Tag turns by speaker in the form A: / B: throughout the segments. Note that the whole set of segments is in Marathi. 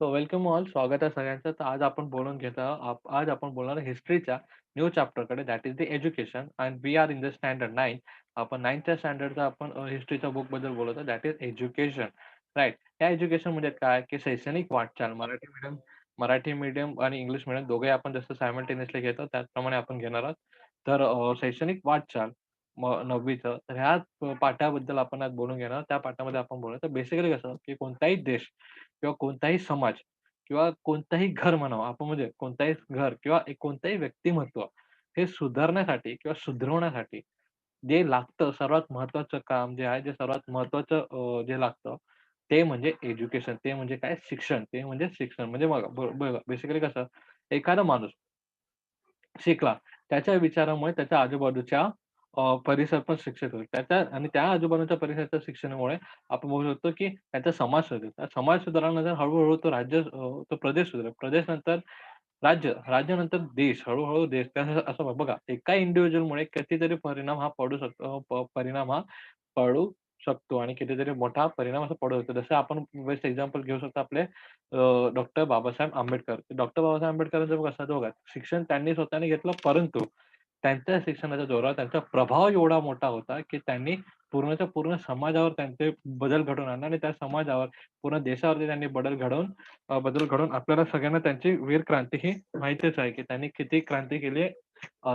A: So welcome all. स्वागत आहे सगळ्यांचं. तर आज आपण बोलून घेत आहोत आप आज आपण बोलणार आहे हिस्ट्रीच्या new चॅप्टरकडे that is the education and we are in the standard nine आपण 9थच्या स्टँडर्डचा आपण हिस्ट्रीच्या हिस्ट्रीच्या बुकबद्दल बोलत आहोत दॅट इज एज्युकेशन. राईट या एज्युकेशन म्हणजे काय की शैक्षणिक वाटचाल मराठी मीडियम मराठी मीडियम आणि इंग्लिश मीडियम दोघे आपण जसं सायमल्टेनियसली घेतो त्याचप्रमाणे आपण घेणार आहोत. तर अ, शैक्षणिक वाटचाल मग 9वीचं तर ह्या पाठाबद्दल आपण आज बोलून घेणार त्या पाठामध्ये आपण बोलूया. तर बेसिकली कसं की कोणताही देश किंवा कोणताही समाज किंवा कोणताही घर म्हणावं आपण म्हणजे कोणताही घर किंवा एक व्यक्तिमत्व हे सुधारण्यासाठी किंवा सुधरवण्यासाठी जे लागतं सर्वात महत्त्वाचं काम जे आहे, जे सर्वात महत्वाचं अ, जे लागतं ते म्हणजे एज्युकेशन. ते म्हणजे काय शिक्षण. ते म्हणजे शिक्षण. म्हणजे बघा ब बघा बेसिकली कसं एखादा माणूस शिकला. त्याच्या विचारामुळे त्याच्या आजूबाजूच्या परिसर पण शिक्षित होईल. त्याच्या आणि त्या आजूबाजूच्या परिसराच्या शिक्षणामुळे आपण बघू शकतो, की त्याचा समाज सुधारेल समाज सुधारल्यानंतर हळूहळू तो राज्य तो प्रदेश सुधारेल प्रदेश नंतर राज्य, राज्यानंतर देश, हळूहळू देश. असं बघा एका इंडिव्हिज्युअलमुळे कितीतरी परिणाम हा पडू शकतो परिणाम हा पडू शकतो आणि कितीतरी मोठा परिणाम असा पडू शकतो. जसं आपण बेस्ट एक्झाम्पल घेऊ शकतो आपले डॉक्टर बाबासाहेब आंबेडकर. डॉक्टर बाबासाहेब आंबेडकरांचं कसं बघा शिक्षण त्यांनी स्वतःने घेतलं, परंतु त्यांच्या शिक्षणाच्या जोरावर त्यांचा प्रभाव एवढा मोठा होता, की त्यांनी पूर्णच्या पूर्ण समाजावर त्यांचे बदल घडवून आणला आणि त्या समाजावर पूर्ण देशावरती त्यांनी बदल घडवून बदल घडवून आपल्याला सगळ्यांना त्यांची वीर क्रांती ही माहितीच आहे, की त्यांनी किती क्रांती केली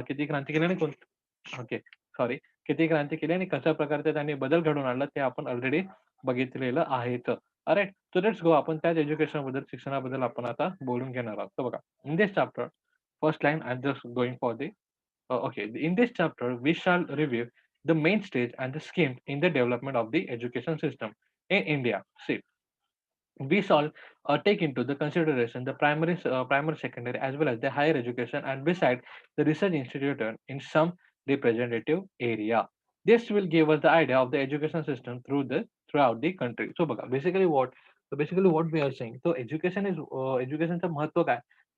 A: किती क्रांती केली आणि कोण ओके, सॉरी. किती क्रांती केली आणि कशा प्रकारचे त्यांनी बदल घडवून आणला ते आपण ऑलरेडी बघितलेलं आहे तर अरे सो लेट्स गो आपण त्याच एज्युकेशनबद्दल शिक्षणाबद्दल आपण आता बोलून घेणार आहोत. बघा in this chapter first line I just going for the uh, okay. In this chapter we shall review the main stage and the scheme in the development of the education system in india. See we shall uh, take into the consideration the primary uh, primary secondary as well as the higher education and beside the research institute in some representative area. This will give us the idea of the education system through the throughout the country. So basically what so basically what we are saying so education is uh, education is a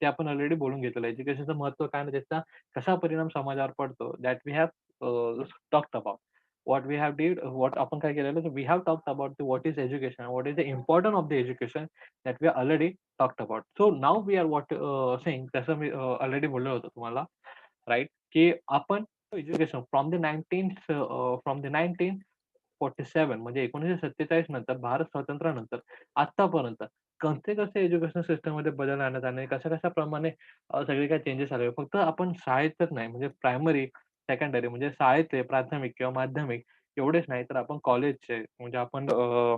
A: ते आपण ऑलरेडी बोलून घेतलं एज्युकेशनचं महत्त्व काय आणि त्याचा कसा परिणाम समाजावर पडतो that we have talk about what we have did what आपण काय केलेलं we have talked about the is education education is the important of the education education that we already talked about so now we are what uh, तसं मी ऑलरेडी बोललो होतो तुम्हाला राईट की आपण education from the nineteen from the nineteen forty seven म्हणजे एकोणीसशे सत्तेचाळीस नंतर भारत स्वातंत्र्यानंतर आतापर्यंत कसे कसे एज्युकेशन सिस्टममध्ये बदल आणण्यात आले कशा-कशा प्रमाणे अ, सगळे काही चेंजेस आले. फक्त आपण शाळेतच नाही म्हणजे प्रायमरी सेकंडरी म्हणजे शाळेचे प्राथमिक किंवा माध्यमिक एवढेच नाही तर आपण कॉलेजचे म्हणजे आपण अ,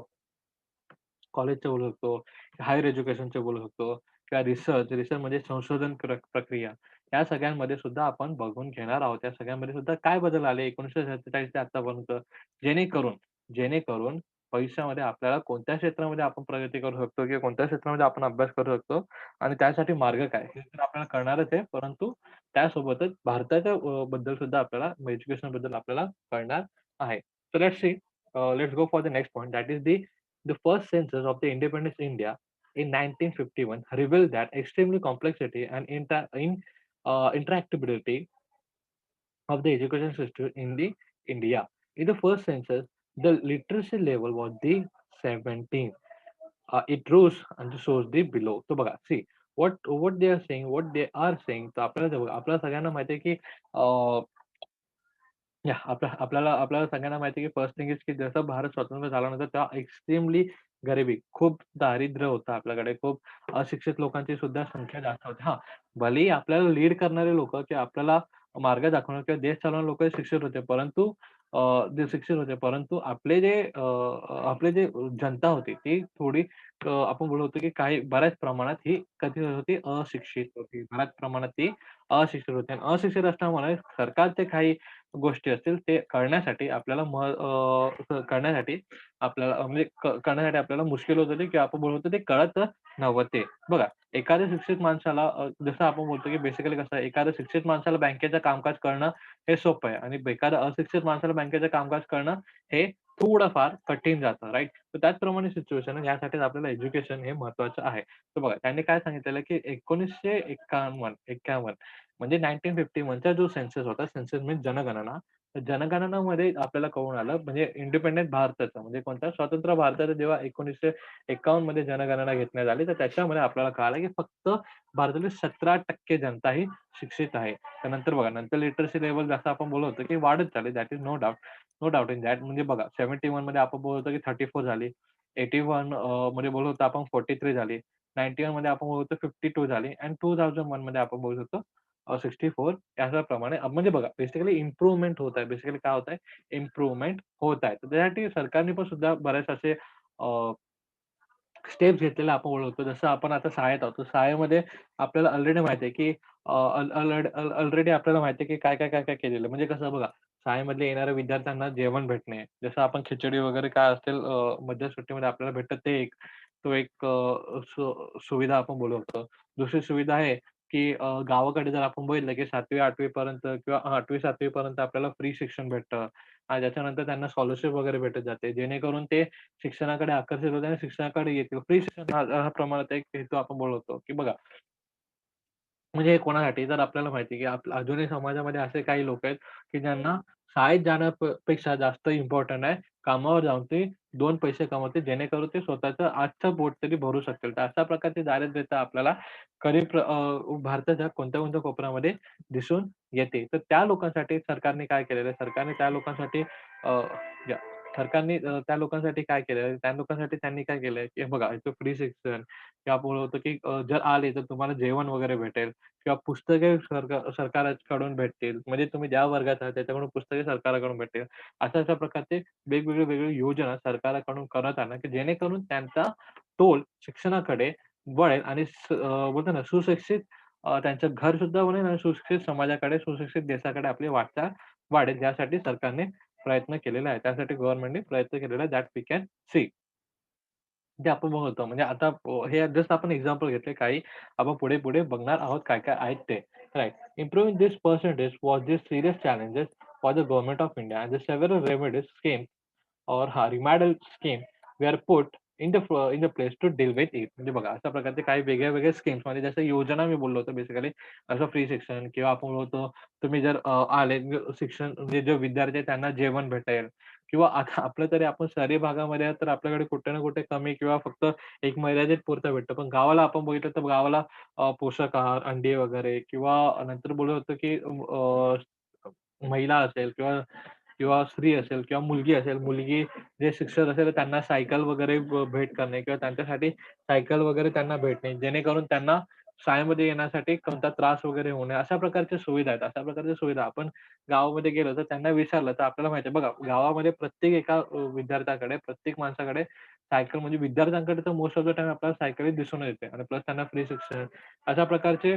A: कॉलेजचे बोलू शकतो, हायर एज्युकेशनचे बोलू शकतो किंवा रिसर्च, रिसर्च म्हणजे संशोधन प्र प्रक्रिया. या सगळ्यांमध्ये सुद्धा आपण बघून घेणार आहोत. या सगळ्यांमध्ये सुद्धा काय बदल आले 1947 ते आत्तापर्यंत जेणेकरून जेणेकरून भविष्यामध्ये आपल्याला कोणत्या क्षेत्रामध्ये आपण प्रगती करू शकतो किंवा कोणत्या क्षेत्रामध्ये आपण अभ्यास करू शकतो आणि त्यासाठी मार्ग काय? हे तर आपल्याला कळणारच आहे. परंतु त्यासोबतच भारताच्या बद्दल सुद्धा आपल्याला एज्युकेशनबद्दल आपल्याला कळणार आहे. So let's see let's go for the next point that is the the first census of the independence India in 1951 revealed that extremely complexity and inter in uh, interactability of the education system in the India. In the first census, the literacy level was the 17. Uh, it rose and shows the below. So बघा, see what what they are saying, what they are saying. तर आपल्याला बघा, आपल्याला सगळ्यांना माहिती आहे की uh, या आपल्या आपल्याला आपल्याला सगळ्यांना माहिती आहे की फर्स्ट थिंग इज की जसं भारत स्वतंत्र झाल्यानंतर तेव्हा एक्स्ट्रीमली गरिबी, खूप दारिद्र्य होतं आपल्याकडे. खूप अशिक्षित लोकांची सुद्धा संख्या जास्त होती. हा भलेही आपल्याला लीड करणारे लोक किंवा आपल्याला मार्ग दाखवणारे किंवा देश चालवणारे लोक शिक्षित होते. परंतु ते शिक्षित होते. परंतु आपले जे आपले जे जनता होती ती थोडी आपण बोलू होतो की काही बऱ्याच प्रमाणात ही कधी होती अशिक्षित होती. बऱ्याच प्रमाणात ती अशिक्षित होती आणि अशिक्षित असल्यामुळे सरकारचे काही गोष्टी असतील ते कळण्यासाठी आपल्याला मह करण्यासाठी आपल्याला म्हणजे करण्यासाठी आपल्याला मुश्किल होत होती किंवा आपण बोलत होतो ते कळत नव्हते. बघा, एखाद्या शिक्षित माणसाला जसं आपण बोलतो की बेसिकली कसं आहे, एखाद्या शिक्षित माणसाला बँकेचं कामकाज करणं हे सोपं आहे आणि एखाद्या अशिक्षित माणसाला बँकेचं कामकाज करणं हे थोडंफार कठीण जातं, राईट तर त्याचप्रमाणे सिच्युएशन आहे. यासाठीच आपल्याला एज्युकेशन हे महत्वाचं आहे. तर बघा, त्यांनी काय सांगितलेलं की 1951 51 म्हणजे नाईन्टीन फिफ्टी वनचा जो सेन्सेस होता, सेन्सेस मीन्स जनगणना. तर जनगणनामध्ये आपल्याला कळून आलं म्हणजे इंडिपेंडेंट भारताचं म्हणजे कोणता स्वतंत्र भारताचं जेव्हा 1951 मध्ये जनगणना घेतण्यात आली, तर त्याच्यामध्ये आपल्याला कळालं की फक्त भारतातील 17% जनता ही शिक्षित आहे. त्यानंतर बघा नंतर लिटरसी लेवल जसं आपण बोलत होतो की वाढत चालली that is no doubt. No doubt in that. म्हणजे बघा 71 मध्ये आपण बोलत होतो की 34 झाली. एटी वनमध्ये बोलत होतो आपण 43 झाली. 91 मध्ये आपण बोलत होतो 52 झाली आणि 2001 मध्ये आपण बोलत होतो अ, 64 याच्याप्रमाणे म्हणजे बघा बेसिकली इम्प्रूव्हमेंट होत आहे. बेसिकली काय होत आहे? इम्प्रूव्हमेंट होत आहे. तर त्यासाठी सरकारने पण सुद्धा बरेच असे अ, स्टेप्स घेतलेले आपण ओळखतो. जसं आपण आता शाळेत आहोत. तर शाळेमध्ये आपल्याला ऑलरेडी माहिती आहे की अ, अल ऑलरेडी ऑलरेडी आपल्याला माहिती आहे की काय, काय, काय, काय केलेलं आहे. म्हणजे कसं बघा, शाळेमध्ये येणाऱ्या विद्यार्थ्यांना जेवण भेटणे. जसं आपण खिचडी वगैरे काय असेल अ, मध्य सुट्टीमध्ये आपल्याला भेटतं ते एक. तो एक अ, सु सुविधा आपण बोलवतो दुसरी सुविधा आहे की गावाकडे जर आपण बघितलं की 7वी-8वी पर्यंत किंवा 8वी-7वी पर्यंत आपल्याला फ्री शिक्षण भेटतं आणि त्याच्यानंतर त्यांना स्कॉलरशिप वगैरे भेटत जाते. जेणेकरून ते शिक्षणाकडे आकर्षित होतात आणि शिक्षणाकडे येतील. फ्री शिक्षण हा प्रमाणात एक हेतू आपण बोलवतो की बघा म्हणजे हे कोणासाठी? तर आपल्याला माहिती आहे, की आपल्या अजूनही समाजामध्ये असे काही लोक आहेत, की ज्यांना शाळेत जाण्यापेक्षा जास्त इम्पॉर्टंट आहे, कामावर जाऊन ते दोन पैसे कमवते जेणेकरून ते स्वतःचं आजचं पोट तरी भरू शकतील. तर अशा प्रकारची दारिद्र्यता आपल्याला गरीब भारताच्या कोणत्या-कोणत्या कोपऱ्यामध्ये दिसून येते. तर त्या लोकांसाठी सरकारने काय केलेलं आहे? सरकारने त्या लोकांसाठी सरकारने अ, त्या लोकांसाठी काय केलं? त्या लोकांसाठी त्यांनी काय केलंय, की बघा इथं फ्री शिक्षण किंवा आपण की अ, जर आले तर तुम्हाला जेवण वगैरे भेटेल किंवा पुस्तके सरकार सरकारकडून भेटतील. म्हणजे तुम्ही ज्या वर्गात आहात त्याच्याकडून पुस्तके सरकारकडून भेटतील अशा-अशा प्रकारचे वेगवेगळे वेगळे योजना सरकारकडून करत आणा, की जेणेकरून त्यांचा तोल शिक्षणाकडे वळेल आणि स अ, बोलतो ना सुशिक्षित अ, त्यांचं घर सुद्धा बनेल आणि सुशिक्षित समाजाकडे, सुशिक्षित देशाकडे आपली वाटचाल वाढेल. यासाठी सरकारने प्रयत्न केलेला आहे. त्यासाठी गव्हर्नमेंटने प्रयत्न केलेला आहे दॅट वी कॅन सी. ते आपण बघतो. म्हणजे आता अ, हे जस्ट आपण एक्झाम्पल घेतले काही. आपण पुढे-पुढे बघणार आहोत काय-काय आहेत ते. Right. Improving this percentage was the serious challenges for the government of India and the several remedies scheme और हां, remedial scheme we put in the in the place to deal with it. म्हणजे बघा अशा प्रकारचे काही वेगळ्या-वेगळ्या स्कीम्स म्हणजे जसं योजना मी बोललो होतो बेसिकली असं फ्री शिक्षण किंवा आपण बोलतो तुम्ही जर आले शिक्षण म्हणजे जे विद्यार्थी त्यांना जेवण भेटेल किंवा आता आपलं तरी आपण शहरी भागामध्ये तर आपल्याकडे कुठे ना कुठे कमी किंवा फक्त एक मर्यादित पुरतं भेटतं. पण गावाला आपण बघितलं तर गावाला पोषक आहार, अंडी वगैरे किंवा नंतर बोलत होतं की महिला असेल किंवा किंवा स्त्री असेल किंवा मुलगी असेल, मुलगी जे शिक्षक असेल त्यांना सायकल वगैरे भेट करणे किंवा त्यांच्यासाठी सायकल वगैरे त्यांना भेटणे, जेणेकरून त्यांना शाळेमध्ये येण्यासाठी कोणता त्रास वगैरे होऊ नये. अशा प्रकारच्या सुविधा आहेत. अशा प्रकारच्या सुविधा आपण गावामध्ये गेलो तर त्यांना विचारलं तर आपल्याला माहिती आहे बघा, गावामध्ये प्रत्येक एका विद्यार्थ्याकडे, प्रत्येक माणसाकडे सायकल म्हणजे विद्यार्थ्यांकडे तर मोस्ट ऑफ द टाईम आपल्याला सायकल दिसून येते आणि प्लस त्यांना फ्री शिक्षण अशा प्रकारचे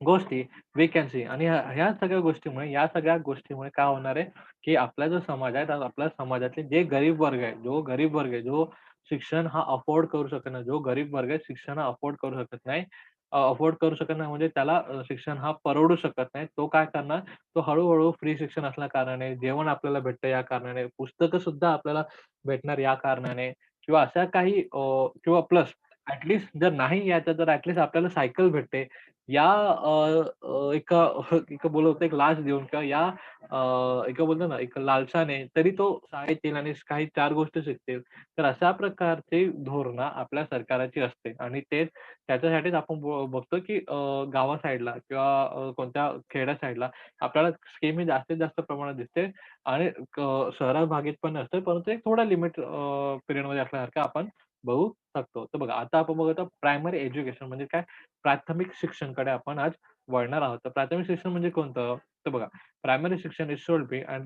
A: गोष्टी वी आणि ह्या सगळ्या गोष्टीमुळे या सगळ्या गोष्टीमुळे काय होणार आहे, की आपला जो समाज आहे, आपल्या समाजातले जे गरीब वर्ग आहे, जो गरीब वर्ग आहे, जो शिक्षण हा अफोर्ड करू शकत नाही, जो गरीब वर्ग आहे शिक्षण हा अफोर्ड करू शकत नाही. अफोर्ड करू शकत नाही म्हणजे त्याला शिक्षण हा परवडू शकत नाही. तो काय करणार, तो हळूहळू फ्री शिक्षण असल्या कारणाने, जेवण आपल्याला भेटतं या कारणाने, पुस्तकं सुद्धा आपल्याला भेटणार या कारणाने किंवा अशा काही किंवा प्लस ऍटलिस्ट जर नाही यायचं तर ऍटलिस्ट आपल्याला सायकल भेटते. या अ, एका एका एक लाच देऊन किंवा या अ, एका बोलतो ना, एक लालसाने तरी तो शाळेतील आणि काही चार गोष्टी शिकतील. तर अशा प्रकारची धोरणं आपल्या सरकारची असते आणि तेच त्याच्यासाठीच आपण बघतो, की गावा साईडला किंवा कोणत्या खेड्या साइडला आपल्याला स्कीम ही जास्तीत जास्त प्रमाणात दिसते आणि शहरा भागेत पण असते, परंतु एक थोडा लिमिट पिरियडमध्ये असल्यासारखं आपण बघू शकतो. तर बघा आता आपण बघतो प्रायमरी एज्युकेशन म्हणजे काय? प्राथमिक शिक्षणकडे आपण आज वळणार आहोत. तर प्राथमिक शिक्षण म्हणजे कोणतं? तर बघा प्रायमरी शिक्षण is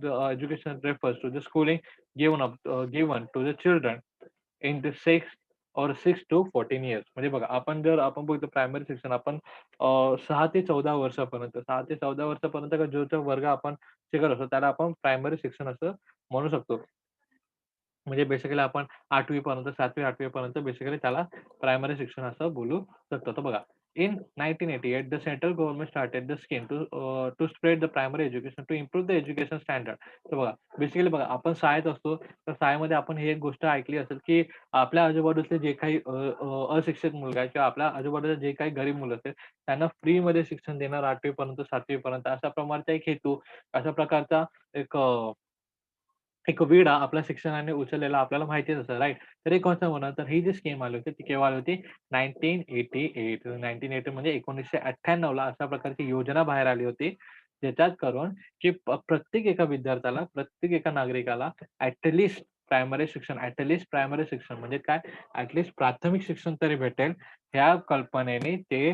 A: the uh, education refers to the schooling given up uh, given to the children in the 6 or 6 to 14 years. म्हणजे बघा आपण जर आपण बघतो प्रायमरी शिक्षण आपण सहा 6 ते 14 वर्षापर्यंत 6 ते 14 वर्षापर्यंत जो जो वर्ग आपण शिकत असतो त्याला आपण प्रायमरी शिक्षण असं म्हणू शकतो. म्हणजे बेसिकली आपण आठवी पर्यंत 7वी-8वी पर्यंत बेसिकली त्याला प्रायमरी शिक्षण असं बोलू शकतो. तर बघा in nineteen eighty eight the central government started the scheme to to spread the primary education to improve the education standard तर बघा बेसिकली बघा आपण शाळेत असतो तर शाळेमध्ये आपण ही एक गोष्ट ऐकली असेल की आपल्या आजूबाजूचे जे काही अशिक्षित मुलगा किंवा आपल्या आजूबाजूला जे काही गरीब मुलं असतील त्यांना फ्रीमध्ये शिक्षण देणार आठवी पर्यंत सातवी पर्यंत अशा प्रकारचा एक हेतू, अशा प्रकारचा एक एक विडा आपल्या शिक्षणाने उचललेला आपल्याला माहितीच असेल राईट तर हे कसं होणार तर ही जी स्कीम आली होती ती केव्हा आली होती 1988 1980 म्हणजे 1998 ला अशा प्रकारची योजना बाहेर आली होती. ज्याच्यात करून की प्रत्येक एका विद्यार्थ्याला, प्रत्येक एका नागरिकाला ऍटलिस्ट प्रायमरी शिक्षण, ऍटलिस्ट प्रायमरी शिक्षण म्हणजे काय? ऍटलिस्ट प्राथमिक शिक्षण तरी भेटेल, ह्या कल्पनेने ते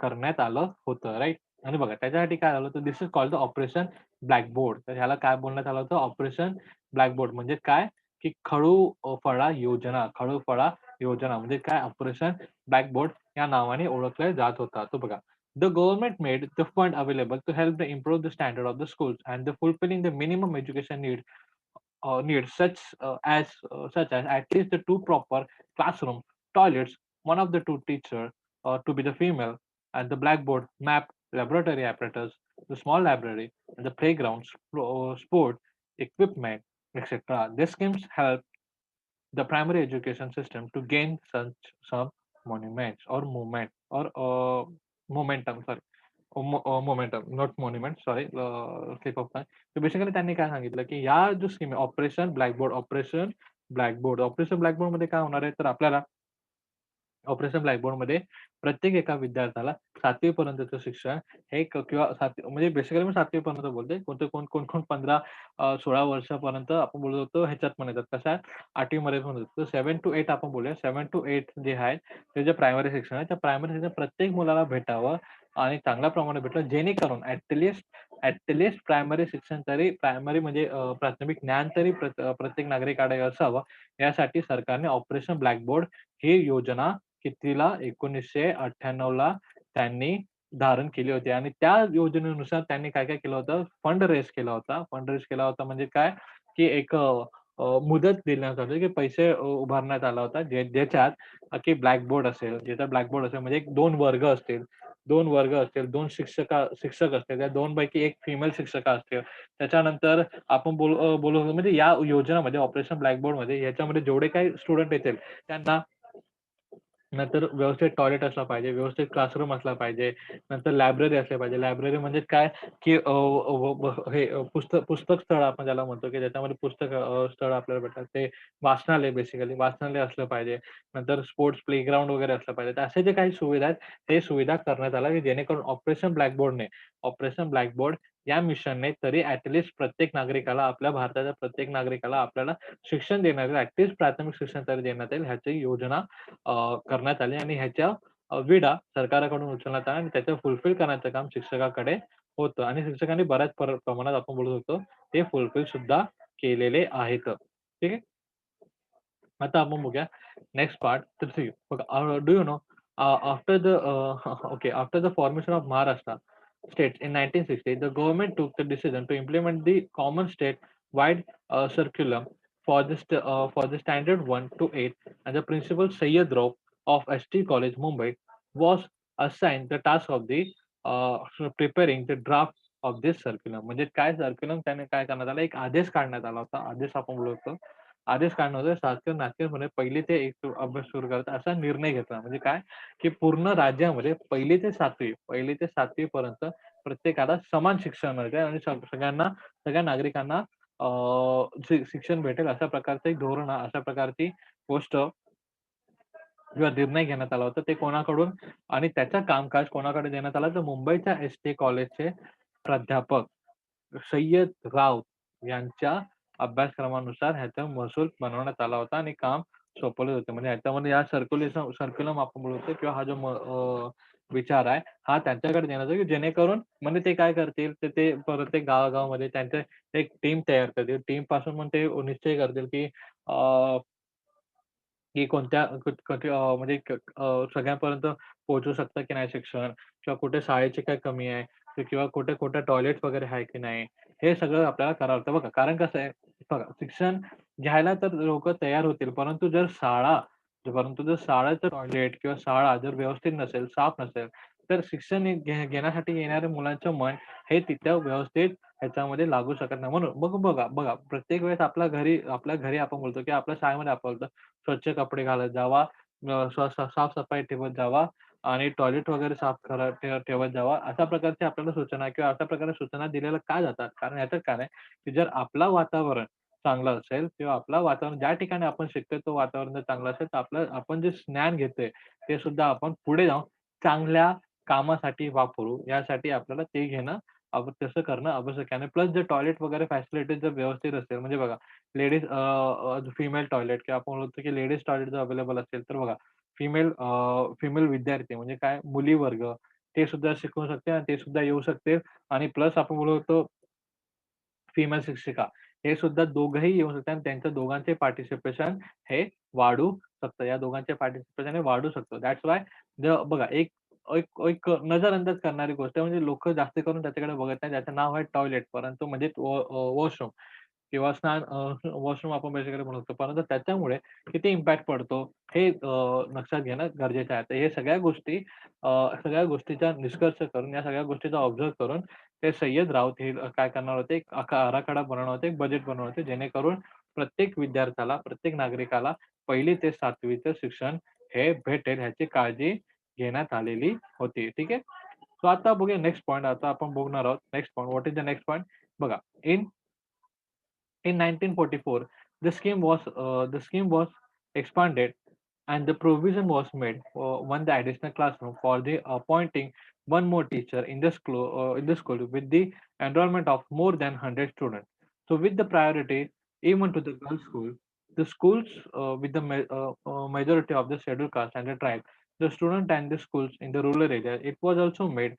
A: करण्यात आलं होतं राईट आणि बघा त्याच्यासाठी काय झालं होतं this is called the operation blackboard. तर ह्याला काय बोलण्यात आलं होतं ऑपरेशन ब्लॅकबोर्ड म्हणजे काय? की खडू अ, फळा योजना, खडू फळा योजना म्हणजे काय? ऑपरेशन ब्लॅकबोर्ड या नावाने ओळखलं जात होता. तो बघा. The government made the fund available to help the improve the standard of the schools and the fulfilling the minimum education need uh, needs such uh, as uh, such as at least the two proper classroom, toilets, one of the two teacher uh, to be the female, and the blackboard, map, laboratory apparatus, the small library, and the playgrounds, uh, sport equipment, etc. These schemes help the primary education system to gain such some monuments or movement or uh, momentum. Sorry. Momentum not monument sorry slip of tongue तर बेसिकली त्यांनी काय सांगितलं की या जो स्कीम आहे operation blackboard operation blackboard operation blackboard मध्ये काय होणार आहे तर आपल्याला ऑपरेशन ब्लॅकबोर्डमध्ये प्रत्येक एका विद्यार्थ्याला सातवी पर्यंतचं शिक्षण हे किंवा सात म्हणजे बेसिकली मी सातवी पर्यंत बोलते कोणते कोण कोण कोण पंधरा सोळा वर्षापर्यंत आपण बोलत होतो ह्याच्यात पण येतात. कसं आहे आठवी मध्ये पण होतं. तर 7 टू एट आपण बोलूया. सेव्हन टू एट जे आहे ते जे प्रायमरी शिक्षण आहे, त्या प्रायमरी शिक्षण प्रत्येक मुलाला भेटावं आणि चांगल्या प्रमाणात भेटलं जेणेकरून ॲट ऍटलिस्ट प्रायमरी शिक्षण तरी प्रायमरी म्हणजे प्राथमिक ज्ञान तरी प्रत्येक नागरिकाकडे असावं. यासाठी सरकारने ऑपरेशन ब्लॅकबोर्ड ही योजना कितीला 1998 ला त्यांनी धारण केली होती आणि त्या योजनेनुसार त्यांनी काय-काय केलं होतं, फंड रेस केला होता. फंड रेस केला होता म्हणजे काय, की एक मुदत देण्यात आली, म्हणजे की पैसे उभारण्यात आला होता. जे ज्याच्यात की ब्लॅकबोर्ड असेल, ज्याचा ब्लॅकबोर्ड असेल म्हणजे दोन वर्ग असतील, दोन वर्ग असतील, दोन शिक्षका शिक्षक असतील, त्या दोन पैकी एक फिमेल शिक्षका असतील. त्याच्यानंतर आपण बोल बोलू बोलत म्हणजे या योजनामध्ये ऑपरेशन ब्लॅकबोर्डमध्ये याच्यामध्ये जेवढे काही स्टुडंट येतील त्यांना नंतर व्यवस्थित टॉयलेट असला पाहिजे, व्यवस्थित क्लासरूम असला पाहिजे. नंतर लायब्ररी असली पाहिजे. लायब्ररी म्हणजे काय, की हे पुस्तक पुस्तक स्थळ आपण ज्याला म्हणतो, की ज्याच्यामध्ये पुस्तक स्थळ आपल्याला भेटतात. ते वाचनालय बेसिकली वाचनालय असलं पाहिजे. नंतर स्पोर्ट्स प्लेग्राउंड वगैरे असलं पाहिजे. असे जे काही सुविधा आहेत, ते सुविधा करण्यात आल्या, की जेणेकरून ऑपरेशन ब्लॅकबोर्डने ऑपरेशन ब्लॅकबोर्ड या मिशनने तरी ऍटलिस्ट प्रत्येक नागरिकाला, आपल्या भारताच्या प्रत्येक नागरिकाला आपल्याला शिक्षण देण्यात येईल. ॲट प्राथमिक शिक्षण तरी देण्यात येईल ह्याची योजना करण्यात आली आणि ह्याच्या विडा सरकारकडून उचलण्यात आला आणि त्याचं फुलफिल करण्याचं काम शिक्षकाकडे होतं आणि शिक्षकांनी बऱ्याच प्रमाणात आपण बोलत होतो, ते फुलफिल सुद्धा केलेले आहेत. ठीक आहे. आता आपण बघूया नेक्स्ट पार्ट थ्री बघा do you know after the okay after the formation of Maharashtra states in 1960 the government took the decision to implement the common state wide uh, curriculum for the st- uh, for the standard 1 to 8 and the principal Sayyid Rao of ST College Mumbai was assigned the task of the uh, preparing the draft of this curriculum म्हणजे काय सर्क्युलम त्याने काय करण्यात आला एक आदेश काढण्यात आला होता आदेश आपण बोलतो आदेश काढणं होतं शासकीय नाट्यमध्ये पहिले ते एक अभ्यास सुरू करतात असा निर्णय घेतला. म्हणजे काय? की पूर्ण राज्यामध्ये पहिली ते सातवी पहिली ते सातवी पर्यंत प्रत्येकाला समान शिक्षण मिळते आणि सगळ्यांना सगळ्या नागरिकांना अ, शिक्षण भेटेल अशा प्रकारचं एक धोरण, अशा प्रकारची गोष्ट किंवा निर्णय घेण्यात आला होता. ते कोणाकडून? आणि त्याचा कामकाज कोणाकडे देण्यात आलं? तर मुंबईच्या एस-टी कॉलेजचे प्राध्यापक सय्यद राव यांच्या अभ्यासक्रमानुसार ह्याचा महसूल बनवण्यात आला होता आणि काम सोपवले होते. म्हणजे ह्याच्यामध्ये या सर्क्युलेशन सर्क्युलम आपण बोलतो किंवा हा जो विचार आहे, हा त्यांच्याकडे देण्याचा की जेणेकरून म्हणजे ते काय करतील, तर ते प्रत्येक गावागावामध्ये त्यांचे एक टीम तयार करतील. टीमपासून मग ते निश्चय करतील, की अ, की कोणत्या म्हणजे सगळ्यांपर्यंत पोहोचू शकतं की नाही शिक्षण किंवा कुठे शाळेची काय कमी आहे किंवा कुठे-कुठे टॉयलेट वगैरे आहे की नाही, हे सगळं आपल्याला करावं लागतं बघा. कारण कसं आहे, बघा शिक्षण घ्यायला तर लोक तयार होतील, परंतु जर शाळा परंतु जर शाळेचं टॉयलेट किंवा शाळा जर व्यवस्थित नसेल, साफ नसेल, तर शिक्षण घे घेण्यासाठी येणाऱ्या मुलांचं मन हे तिथं व्यवस्थित ह्याच्यामध्ये लागू शकत नाही. म्हणून बघ बघा, बघा प्रत्येक वेळेस आपल्या घरी आपल्या घरी आपण बोलतो, की आपल्या शाळेमध्ये आपण बोलतो, स्वच्छ कपडे घालत जावा, साफसफाई स्व ठेवत जावा आणि टॉयलेट वगैरे साफ करा ठे ठेवत जावा. अशा प्रकारची आपल्याला सूचना किंवा अशा प्रकारे सूचना दिलेल्या का जातात? कारण याचं कारण आहे, की जर आपलं वातावरण चांगलं असेल किंवा आपलं वातावरण ज्या ठिकाणी आपण शिकतोय तो वातावरण जर चांगलं असेल, तर आपलं आपण जे ज्ञान घेतोय, ते सुद्धा आपण पुढे जाऊन चांगल्या कामासाठी वापरू. यासाठी आपल्याला ते घेणं अब तसं करणं आवश्यक आहे आणि प्लस जर टॉयलेट वगैरे फॅसिलिटीज जर व्यवस्थित असेल, म्हणजे बघा लेडीज फिमेल टॉयलेट किंवा आपण बोलतो की लेडीज टॉयलेट जर अवेलेबल असेल, तर बघा फिमेल फिमेल विद्यार्थी म्हणजे काय मुली वर्ग ते सुद्धा शिकवू शकते आणि ते सुद्धा येऊ शकते आणि प्लस आपण बोलतो फिमेल शिक्षिका हे सुद्धा दोघंही येऊ शकतात आणि त्यांच्या दोघांचे पार्टिसिपेशन हे वाढू शकतं. या दोघांचे पार्टिसिपेशन हे वाढू शकतं. दॅट्स वाय द बघा एक एक एक नजरअंदाज करणारी गोष्ट म्हणजे लोक जास्त करून त्याच्याकडे बघत नाही. त्याचं नाव आहे टॉयलेट परंतु म्हणजे वॉशरूम किंवा स्नान वॉशरूम आपण बेसिकली शकतो परंतु त्याच्यामुळे किती इम्पॅक्ट पडतो हे लक्षात घेणं गरजेचं आहे. तर हे सगळ्या गोष्टी सगळ्या गोष्टीचा निष्कर्ष करून, या सगळ्या गोष्टीचा ऑब्झर्व्ह करून ते सय्यद राऊत हे काय करणार होते, एक आराखडा बनवणार होते, एक बजेट बनवणार होते, जेणेकरून प्रत्येक विद्यार्थ्याला, प्रत्येक नागरिकाला पहिली ते सातवीचं शिक्षण हे भेटेल ह्याची काळजी घेण्यात आलेली होती. ठीक आहे. सो आता बघूया नेक्स्ट पॉईंट आता आपण बघणार आहोत next point what is the next point बघा in In 1944, the scheme was uh, the scheme was expanded, and the provision was made for one the additional classroom for the appointing one more teacher in the school uh, in the school with the enrollment of more than 100 students. So, with the priority even to the girls' school, the schools uh, with the ma- uh, uh, majority of the scheduled caste and the tribe, the student and the schools in the rural area, it was also made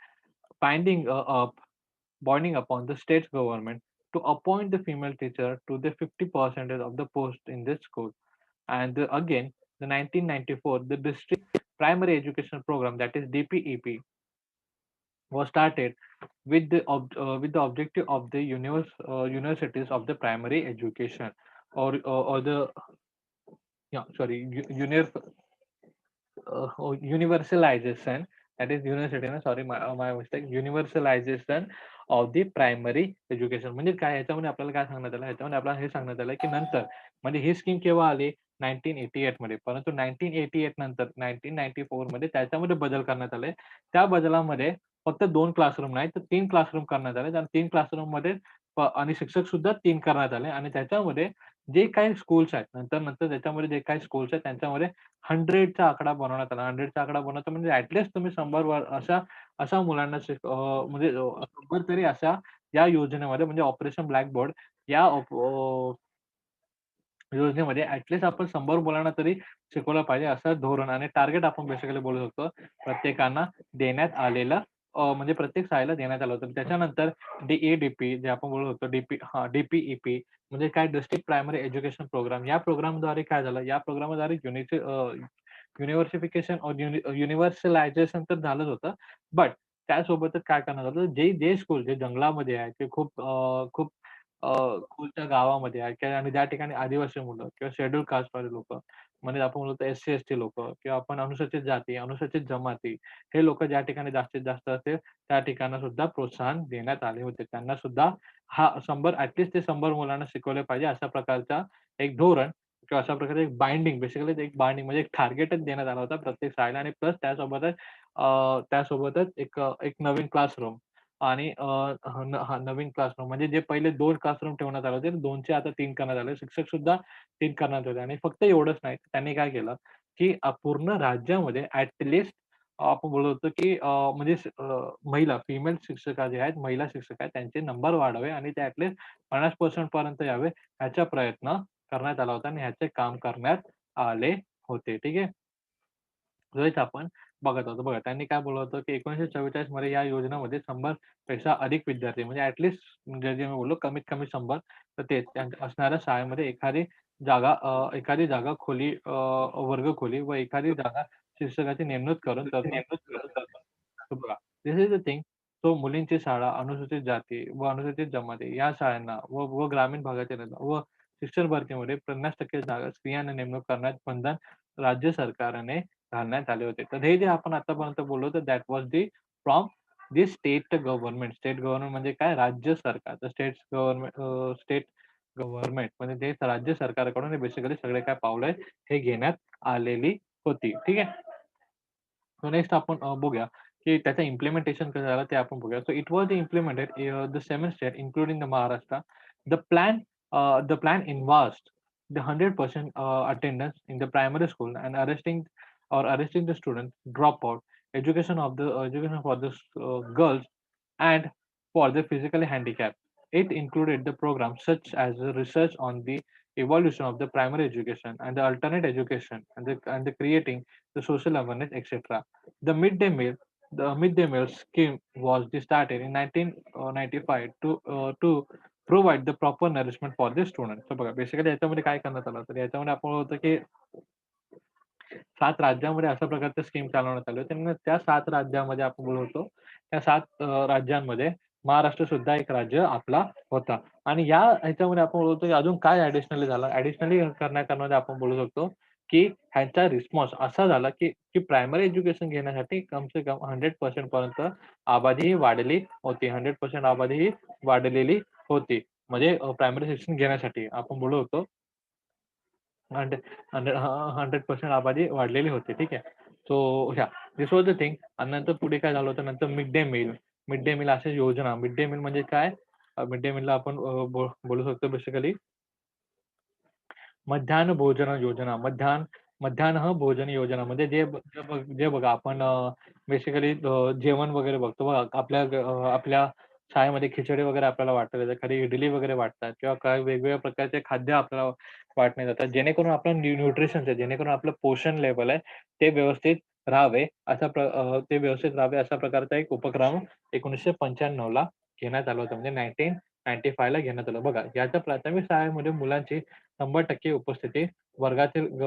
A: binding uh, up binding upon the state government to appoint the female teacher to the 50 percent of the post in this school. And the- again, the 1994, the district primary education program, that is DPEP, was started with the uh, with the objective of the univers- uh, universities of the primary education or or, or the yeah sorry univer- uh, universalization that is university ना sorry my, uh, my mistake universalization of the primary education म्हणजे काय? याच्यामध्ये आपल्याला काय सांगण्यात आलं? याच्यामध्ये आपल्याला हे सांगण्यात आलं की नंतर म्हणजे ही स्कीम केव्हा आली? 1988 मध्ये परंतु 1988 नंतर 1994 मध्ये त्याच्यामध्ये बदल करण्यात आले. त्या बदलामध्ये फक्त दोन क्लासरूम नाही तर तीन क्लासरूम करण्यात आले. आणि तीन क्लासरूममध्ये आणि शिक्षक सुद्धा तीन करण्यात आले. आणि त्याच्यामध्ये जे काही स्कूल्स आहेत नंतर नंतर त्याच्यामध्ये जे काही स्कूल्स आहेत त्यांच्यामध्ये हंड्रेडचा आकडा बनवण्यात आला. हंड्रेडचा आकडा बनवता म्हणजे ॲटलीस्ट तुम्ही शंभर वर अशा अशा मुलांना शिक म्हणजे शंभर तरी अशा या योजनेमध्ये म्हणजे ऑपरेशन ब्लॅकबोर्ड या योजनेमध्ये ऍटलीस्ट आपण शंभर मुलांना तरी शिकवलं पाहिजे असं धोरण आणि टार्गेट आपण बेसिकली बोलू शकतो. प्रत्येकांना देण्यात आलेलं म्हणजे प्रत्येक शाळेला देण्यात आलं होतं. त्याच्यानंतर डी-ए-डी-पी जे आपण बोलत होतो डीपी हा डीपीईपी म्हणजे काय डिस्ट्रिक्ट प्रायमरी एज्युकेशन प्रोग्राम. या प्रोग्रामद्वारे काय झालं, या प्रोग्रामद्वारे युनिटी युनिव्हर्सिफिकेशन युनिव्हर्सलायझेशन तर झालंच होतं. बट त्यासोबतच काय करण्यात आलं, जे जे स्कूल जे जंगलामध्ये आहे, ते खूप खूप खोलच्या गावामध्ये आहे किंवा आणि ज्या ठिकाणी आदिवासी मुलं किंवा शेड्यूल कास्टवाले लोक म्हणजे आपण बोलतो एस-सी-एस-टी लोक किंवा आपण अनुसूचित जाती, अनुसूचित जमाती, हे लोक ज्या ठिकाणी जास्तीत जास्त असतील त्या ठिकाणी सुद्धा प्रोत्साहन देण्यात आले होते. त्यांना सुद्धा हा 100 ॲटलीस्ट ते शंभर मुलांना शिकवले पाहिजे अशा प्रकारचा एक धोरण किंवा अशा प्रकारे एक बाइंडिंग बेसिकली एक बाइंडिंग म्हणजे एक टार्गेटच देण्यात आला होता प्रत्येक शाळेला आणि प्लस त्यासोबतच त्यासोबतच एक एक नवीन क्लासरूम आणि अ, ह न हां, नवीन क्लासरूम म्हणजे जे पहिले 2 क्लासरूम ठेवण्यात आले होते, 2चे आता 3 करण्यात आले. शिक्षक सुद्धा 3 करण्यात आले आणि फक्त एवढंच नाही, त्यांनी काय केलं, की अ, पूर्ण राज्यामध्ये ऍटलिस्ट आपण बोलत होतो, की अ, म्हणजे अ, महिला फिमेल शिक्षिका जे आहेत, महिला शिक्षक आहेत, त्यांचे नंबर वाढावे आणि ते ऍटलिस्ट 50% पर्यंत यावे, ह्याचा प्रयत्न करण्यात आला होता आणि ह्याचे काम करण्यात आले होते. ठीक आहे. आपण बघत होतो. बघा त्यांनी काय बोललं होतं, की 1944 मध्ये या योजनेमध्ये 100 पेक्षा अधिक विद्यार्थी म्हणजे ॲट लीस्ट म्हणजे जे मी बोललो कमीत कमी 100 तर ते त्यांच्या असणाऱ्या शाळेमध्ये एखादी जागा अ, एखादी जागा खोली अ, वर्गखोली व एखादी जागा शिक्षकाची नेमणूक करून तर बघा this is the thing so मुलींची शाळा, अनुसूचित जाती व अनुसूचित जमाती या शाळांना व व ग्रामीण भागातील व शिक्षण भरतीमध्ये 50% जागा स्त्रियांना नेमणूक करण्यात बंधन राज्य सरकारने घालण्यात आले होते. तर हे जे आपण आतापर्यंत बोललो तर that was the from the state government. State government म्हणजे काय? राज्य सरकार. तर स्टेट गव्हर्नमेंट स्टेट गव्हर्नमेंट म्हणजे ते राज्य सरकारकडून हे बेसिकली सगळे काय पावलं आहेत, हे घेण्यात आलेली होती. ठीक आहे. नेक्स्ट आपण बघूया की त्याचं इम्प्लिमेंटेशन कसं झालं ते आपण बघूया. So it was implemented the 7 state including the Maharashtra. The plan the plan plan the the 100% uh, attendance in the primary school and arresting or arresting the student dropout education of the uh, education for the uh, girls and for the physically handicapped it included the programs such as the research on the evolution of the primary education and the alternate education and the, and the creating the social awareness etc the midday meal the midday meal scheme was started in 1995 to uh, to provide the proper nourishment for the student. तर बघा बेसिकली याच्यामध्ये काय करण्यात आलं, तर याच्यामध्ये आपण होतं की सात राज्यांमध्ये अशा प्रकारच्या स्कीम चालवण्यात आल्या होत्या. त्या सात राज्यामध्ये आपण बोलवतो त्या सात राज्यांमध्ये महाराष्ट्र सुद्धा एक राज्य आपला होता. आणि या ह्याच्यामध्ये आपण बोलतो की अजून काय ऍडिशनली झालं? ऍडिशनली करण्यामध्ये आपण बोलू शकतो की ह्यांचा रिस्पॉन्स असा झाला की की प्रायमरी एज्युकेशन घेण्यासाठी कम से कम 100% पर्यंत आबादी ही वाढली होती. 100% आबादी ही वाढलेली होती. म्हणजे प्रायमरी शिक्षण घेण्यासाठी आपण बोलू होतो. हंड्रेड हंड्रेड हां, 100% आबादी वाढलेली होती. ठीक आहे. सो ह्या धिस वॉज द थिंग आणि नंतर पुढे काय झालं होतं, नंतर mid day meal. Mid day meal अशा योजना. मिड डे मील म्हणजे काय? मिड डे मीलला आपण अ, बो बोलू शकतो बेसिकली मध्यान्ह भोजन योजना. मध्यान्ह मध्यान्ह भोजन योजना म्हणजे जे ब जे बघ जे बघा आपण बेसिकली अ, जेवण वगैरे बघतो बघा. आपल्या आपल्या शाळेमध्ये खिचडी वगैरे आपल्याला वाटतात. एखादी इडली वगैरे वाटतात किंवा काही वेगवेगळ्या प्रकारचे खाद्य आपल्याला वाटले जातात. जेणेकरून आपलं न्यू न्यूट्रिशन आहे, जेणेकरून आपलं पोषण लेव्हल आहे, ते व्यवस्थित राहावे अशा प्र अ, ते व्यवस्थित राहावे अशा प्रकारचा एक उपक्रम 1995 ला घेण्यात आला होता. म्हणजे 1995 ला घेण्यात आलं. बघा याच्या प्राथमिक शाळेमध्ये मुलांची 100% उपस्थिती वर्गातील अ,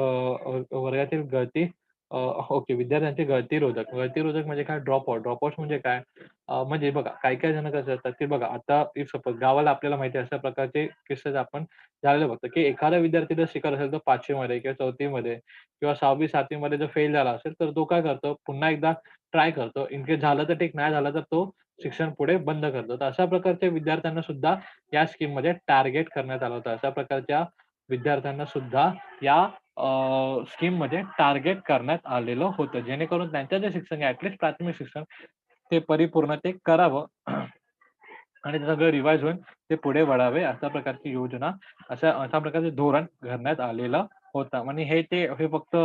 A: वर्गातील गळती ओके विद्यार्थ्यांचे गळतीरोधक गळतीरोधक म्हणजे काय? ड्रॉपआउट ड्रॉपआउट म्हणजे काय? म्हणजे बघा काही-काही जण कसं असतात, ते बघा आता इफ सपोज गावाला आपल्याला माहिती अशा प्रकारचे किस्से आपण झालेलं बघतो, की एखादा विद्यार्थी जर शिकत असेल तर 5वी मध्ये किंवा चौथी मध्ये किंवा 6वी 7वी मध्ये जर फेल झाला असेल, तर तो काय करतो? पुन्हा एकदा ट्राय करतो. इनकेस झालं तर ठीक, नाही झालं तर तो शिक्षण पुढे बंद करतो. तर अशा प्रकारच्या विद्यार्थ्यांना सुद्धा या स्कीममध्ये टार्गेट करण्यात आलं होतं. अशा प्रकारच्या विद्यार्थ्यांना सुद्धा या स्कीममध्ये टार्गेट करण्यात आलेलं होतं. जेणेकरून त्यांचं जे शिक्षण आहे ॲट प्राथमिक शिक्षण ते परिपूर्ण ते करावं आणि ते सगळं रिवाइज होऊन ते पुढे वळावे अशा प्रकारची योजना, अशा अशा प्रकारचे धोरण करण्यात आलेलं होतं. आणि हे ते हे फक्त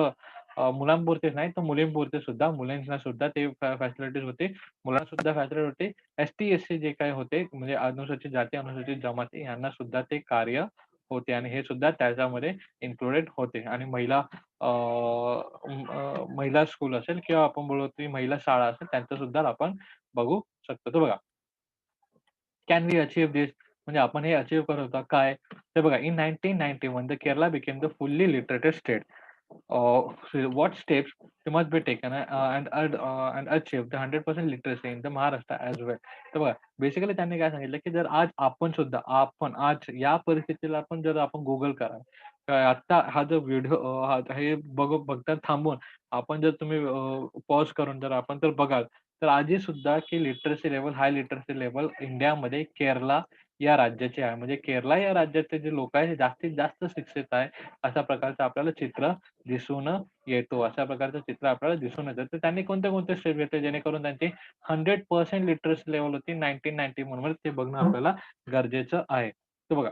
A: मुलांपुरतेच नाही तर मुलींपुरते सुद्धा, मुलींना सुद्धा ते फॅसिलिटीज होते. मुलांना सुद्धा फॅसिलिटी होते एस-टी, एस-सी जे काही होते म्हणजे अनुसूचित जाती, अनुसूचित जमाती यांना सुद्धा ते कार्य होते आणि हे सुद्धा त्याच्यामध्ये इन्क्लुडेड होते. आणि महिला महिला स्कूल असेल किंवा आपण बोलतो की महिला शाळा असेल त्यांचं सुद्धा आपण बघू शकतो. तर बघा कॅन वी अचीव्ह दिस म्हणजे आपण हे अचीव्ह करत होता काय? तर बघा in 1991 the Kerala became the fully literated state. Uh, what steps must be be taken and uh, and achieve the 100% literacy in the Maharashtra as well. तर बघा बेसिकली त्यांनी काय सांगितलं, की जर आज आपण सुद्धा आपण आज या परिस्थितीला आपण जर आपण गुगल करा. आता हा जो व्हिडिओ हे बघू बघता थांबून आपण जर तुम्ही पॉज करून जर आपण तर बघाल, तर आजही सुद्धा की literacy level high literacy level इंडियामध्ये केरला या राज्याचे आहे. म्हणजे केरला या राज्याचे जे लोक आहेत, हे जास्तीत जास्त शिक्षित आहे. अशा प्रकारचं आपल्याला चित्र दिसून येतो. अशा प्रकारचं चित्र आपल्याला दिसून येतं. तर त्यांनी कोणते-कोणते स्टेप घेतले जेणेकरून त्यांची 100% लिटरसी लेव्हल होती 1991 मध्ये ते बघणं आपल्याला गरजेचं आहे. तर बघा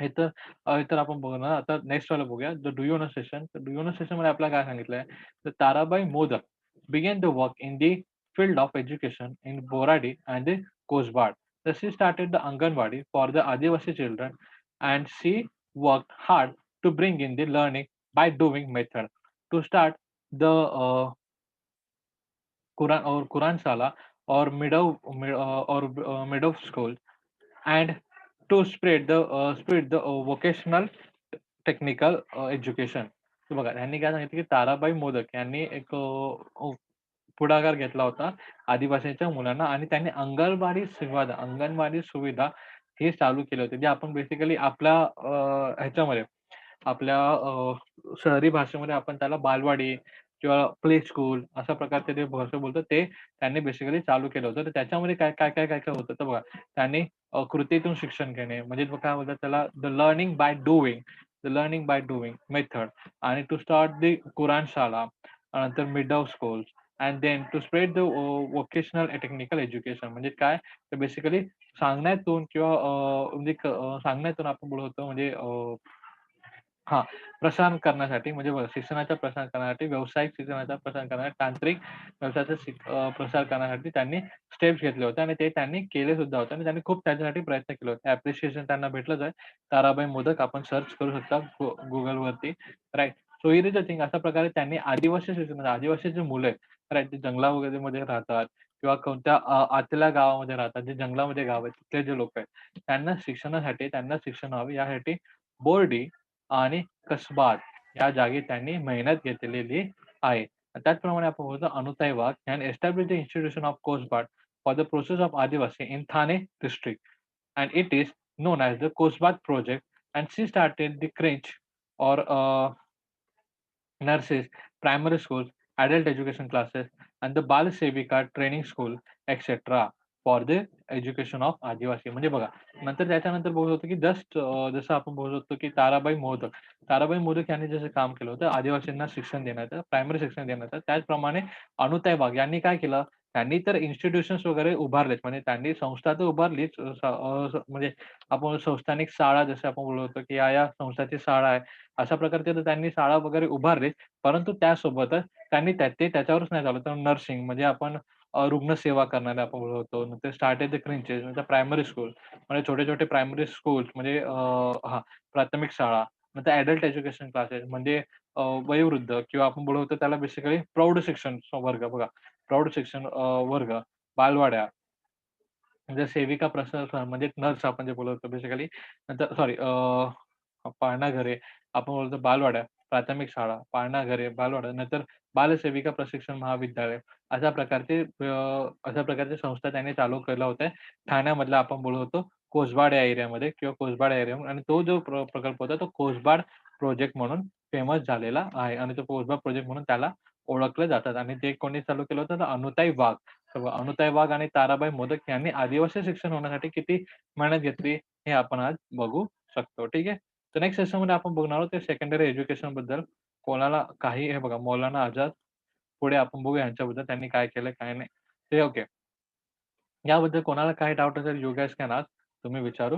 A: हे तर हे आपण बघणार. आता नेक्स्ट वाला बघूया. The do you know session. तर डू यू नो सेशनमध्ये आपल्याला काय सांगितलंय, तर Tarabai Modak began the work in the field of education in Boradi and Kosbad. So she started the Anganwadi for the Adivasi children and she worked hard to bring in the learning by doing method. To start the uh, Quran or Quran Sala or middle uh, or uh, middle school and to spread the uh, spread the uh, vocational technical education. तर बघा ह्यांनी काय सांगितलं, की ताराबाई मोदक यांनी एक अ, पुढाकार घेतला होता आदिवासींच्या मुलांना आणि त्यांनी अंगणवाडी सुविधा अंगणवाडी सुविधा हे चालू केले होते. जे आपण बेसिकली आपल्या ह्याच्यामध्ये आपल्या शहरी भाषेमध्ये आपण त्याला बालवाडी किंवा प्ले स्कूल अशा प्रकारचे जे भाषा बोलतो ते त्यांनी बेसिकली चालू केलं होतं. तर त्याच्यामध्ये काय, काय, काय, काय, काय होतं तर बघा त्यांनी कृतीतून शिक्षण घेणे म्हणजे काय बोलतात त्याला the learning by doing the learning by doing method आणि टू स्टार्ट द कुराण शाळा, नंतर middle school and then to spread the vocational technical education म्हणजे काय तर बेसिकली सांगण्यातून किंवा म्हणजे सांगण्यातून आपण बोलत होतो म्हणजे हा प्रसारण प्रसार करण्यासाठी म्हणजे शिक्षणाचा प्रसार करण्यासाठी, व्यावसायिक शिक्षणाचा प्रसार करण्यासाठी, तांत्रिक व्यवसायाचा प्रसार करण्यासाठी त्यांनी स्टेप्स घेतले होते आणि ते त्यांनी केले सुद्धा होते आणि त्यांनी खूप त्याच्यासाठी प्रयत्न केले होते. ऍप्रिशिएशन त्यांना भेटलंच आहे. ताराबाई मोदक आपण सर्च करू शकता गुगलवरती right so is a thing अशा प्रकारे त्यांनी आदिवासी शिक्षण म्हणजे आदिवासी जे मुलं आहेत, राइट ते जंगला वगैरे मध्ये राहतात किंवा कोणत्या अ, आतल्या गावामध्ये राहतात, जे जंगलामध्ये गाव आहेत, तिथले जे लोकं आहेत, त्यांना शिक्षणासाठी त्यांना शिक्षण व्हावे. यासाठी बोर्डी आणि कसबात या जागी त्यांनी मेहनत घेतलेली आहे. त्याचप्रमाणे आपण बोलतो अनुताई वाघ ह्यांनी established the institution of Kosbad for the process of adivasi in Thane district and it is known as the Coastguard project and she started the crèche or nurses nurses, primary schools, adult education classes, and the Bal Sevika training school, etc. For the education of adivasi. म्हणजे बघा, नंतर त्याच्यानंतर बघत होतो की जस्ट जसं आपण बघत होतो की ताराबाई मोदक. ताराबाई मोदक यांनी जसं काम केलं होतं आदिवासींना शिक्षण देण्याचं, प्रायमरी शिक्षण देण्याचं. त्याचप्रमाणे अनुताई बाग यांनी काय केलं, त्यांनी तर इन्स्टिट्यूशन्स वगैरे उभारलेत. म्हणजे त्यांनी संस्था तर उभारलीच म्हणजे आपण संस्थानिक शाळा जसं आपण बोलत होतो की या-या संस्थाची शाळा आहे. अशा प्रकारचे तर त्यांनी शाळा वगैरे उभारलीच. परंतु त्यासोबतच त्यांनी त्या ते त्याच्यावरच नाही झालं तर नर्सिंग म्हणजे आपण रुग्ण रुग्णसेवा करणारे आपण बोलत होतो. नंतर द क्रिंचेस म्हणजे प्रायमरी स्कूल म्हणजे छोटे-छोटे प्रायमरी स्कूल्स म्हणजे हा प्राथमिक शाळा. नंतर ॲडल्ट एज्युकेशन क्लासेस म्हणजे वयोवृद्ध किंवा आपण बोलवतो त्याला बेसिकली प्रौढ शिक्षण वर्ग बघा. प्रौढ शिक्षण वर्ग, बालवाड्या म्हणजे सेविका प्रशासन म्हणजे नर्स आपण जे बोलवतो बेसिकली. नंतर सॉरी पाळणाघरे, आपण बोलतो बालवाड्या, प्राथमिक शाळा, पाळणाघरे, बालवाड्या, नंतर बालसेविका प्रशिक्षण महाविद्यालय अशा प्रकारचे अशा प्रकारच्या संस्था त्यांनी चालू केल्या होत्या. ठाण्यामधला आपण बोलत होतो कोसबाड या एरियामध्ये किंवा कोसबाड एरिया आणि तो जो प्रकल्प होता तो कोसबाड प्रोजेक्ट म्हणून फेमस झालेला आहे आणि तो कोसबाड प्रोजेक्ट म्हणून त्याला ओळखले जातात आणि ते कोणी चालू केलं होतं तर अनुताई वाघ. अनुताई वाघ आणि ताराबाई मोदक यांनी आदिवासी शिक्षण होण्यासाठी किती मेहनत घेतली हे आपण आज बघू शकतो. ठीक आहे. तर नेक्स्ट सेशनमध्ये आपण बघणार आहोत ते सेकंडरी एज्युकेशनबद्दल. कोणाला काही हे बघा मौलाना आझाद पुढे आपण बघूया यांच्याबद्दल त्यांनी काय केलं काय नाही. ते ओके. याबद्दल कोणाला काही डाउट असेल यू गाईज कॅन तुम्ही विचारू